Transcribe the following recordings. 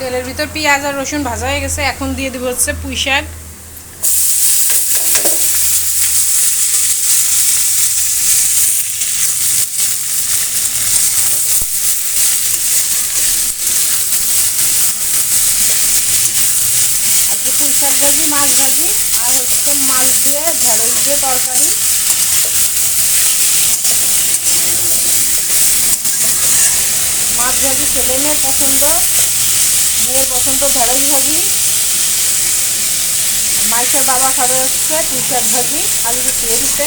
তেলের ভিতর পেঁয়াজ আর রসুন ভাজা হয়ে গেছে। এখন দিয়ে দিব হচ্ছে পুঁই শাক। পুঁই শাক ভাজি, মাছ ভাজি, আর হচ্ছে মাছ দিয়ে ঢেঁড়স দিয়ে তরকারি। মাছ ভাজি ছেলে মেয়ের পছন্দ। মেয়ের পছন্দ ঢেঁড়স ভাজি, মাইশার বাবা খাবে হচ্ছে পুঁই শাক ভাজি, আলু দিতে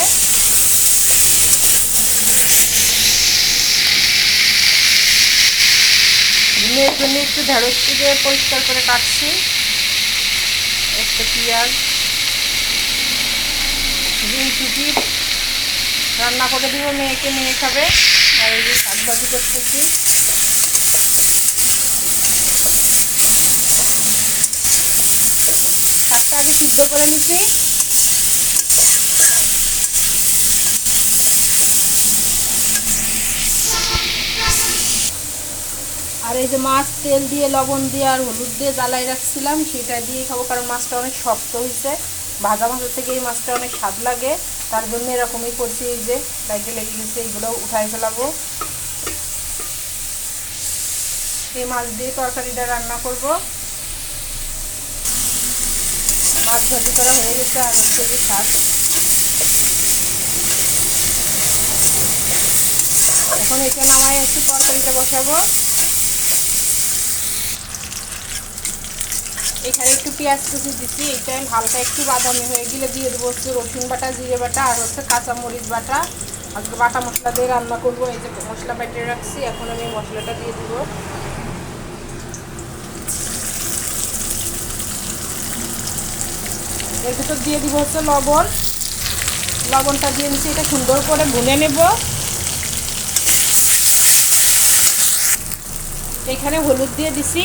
মেয়ের জন্য একটু ঢেঁড়স দিয়ে পরিষ্কার করে কাটছি। একটা পেঁয়াজ ডিম চুটি রান্না করে দিব, মেয়েকে মেয়ে খাবে। আর এই যে শাক ভাজি করতেছি। আগে সিদ্ধ করে নিছি আর এই যে মাছ, তেল দিয়ে, লবণ দিয়ে আর হলুদ দিয়ে জ্বালাই রাখছিলাম, সেটা দিয়ে খাব, কারণ মাছটা অনেক শক্ত হয়েছে। ভাজা মাছের থেকে এই মাছটা অনেক স্বাদ লাগে। তার জন্য এরকমই করছি এই যে লাইটে লেগে গেছে, এইগুলো উঠাই ফেলাবো। এই মাছ দিয়ে তরকারিটা রান্না করব। মাছ ভাজি করা হয়ে গেছে আর হচ্ছে যে শাক। এখন এটা নামাই একটু তরকারিটা বসাবো। এখানে একটু পেঁয়াজ কুচি দিচ্ছি এটা হালকা একটু বাদামি হয়ে গেলে দিয়ে দেবো হচ্ছে রসুন বাটা, জিরে বাটা আর হচ্ছে কাঁচামরিচ বাটা। আজকে বাটা মশলা দিয়ে রান্না করব, এই যে মশলা বাটিয়ে রাখছি, এখন আমি মশলাটা দিয়ে দিব। এর ভিতর দিয়ে দিব হচ্ছে লবণ। লবণটা দিয়ে নিচ্ছি এটা সুন্দর করে ভুনে নেব। এখানে হলুদ দিয়ে দিছি।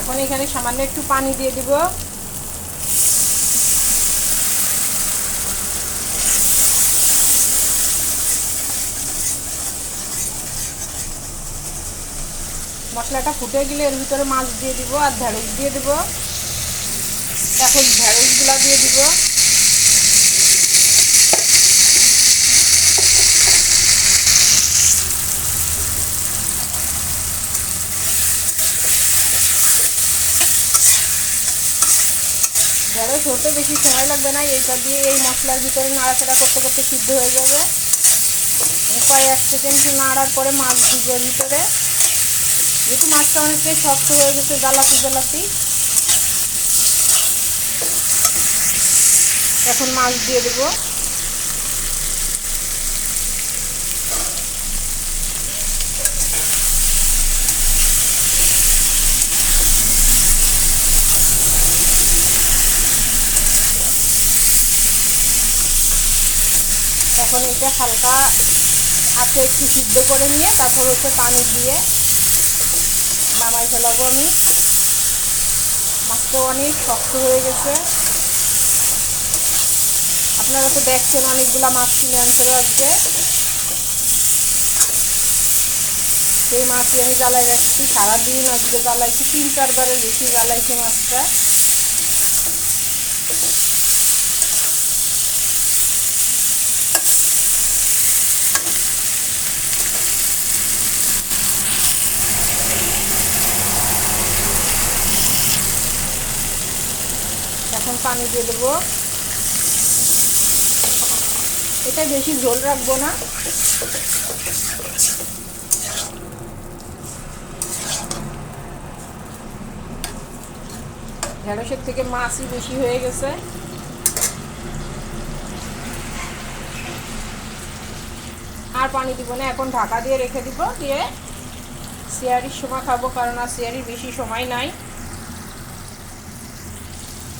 এখন এখানে সামান্য একটু পানি দিয়ে দিব। মশলাটা ফুটে গেলে এর ভিতরে মাছ দিয়ে দিব আর ঢেঁড়স দিয়ে দিব। এখন ঢেঁড়সগুলা দিয়ে দিব। ঢেঁড়স হতে বেশি সময় লাগবে না, এইটা দিয়ে এই মশলার ভিতরে নাড়াচাড়া করতে করতে সিদ্ধ হয়ে যাবে। কয়েক সেকেন্ড নাড়ার পরে মাছ এর ভিতরে। যেহেতু মাছটা অনেকটাই শক্ত হয়ে গেছে, জ্বালাতি জ্বালাতি। এখন মাছ দিয়ে দেবো। এখন এটা হালকা আছে একটু সিদ্ধ করে নিয়ে, তারপর হচ্ছে পানি দিয়ে নামাই ফেলাবো আমি। মাছটা অনেক শক্ত হয়ে গেছে। আপনারা তো দেখছেন অনেকগুলো মাছ কিনে আনতে আজকে। সেই মাছটি আমি জ্বালাই রাখছি, সারাদিন আজকে জ্বালাইছি, তিন চারবারের বেশি জ্বালাইছি মাছটা। এখন পানি দিয়ে দেবো। এটা বেশি ঝোল রাখব না। ঢেঁড়সের থেকে মাছই বেশি হয়ে গেছে। আর পানি দিব না, এখন ঢাকা দিয়ে রেখে দিব, দিয়ে সিয়ারির সময় খাব, কারণ আর সিয়ারির বেশি সময় নাই।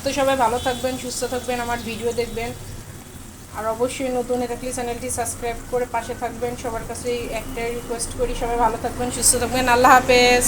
তো সবাই ভালো থাকবেন, সুস্থ থাকবেন, আমার ভিডিও দেখবেন। আর অবশ্যই নতুন থাকলে চ্যানেলটি সাবস্ক্রাইব করে পাশে থাকবেন। সবার কাছে একটাই রিকোয়েস্ট করি, সবাই ভালো থাকবেন, সুস্থ থাকবেন। আল্লাহ হাফেজ।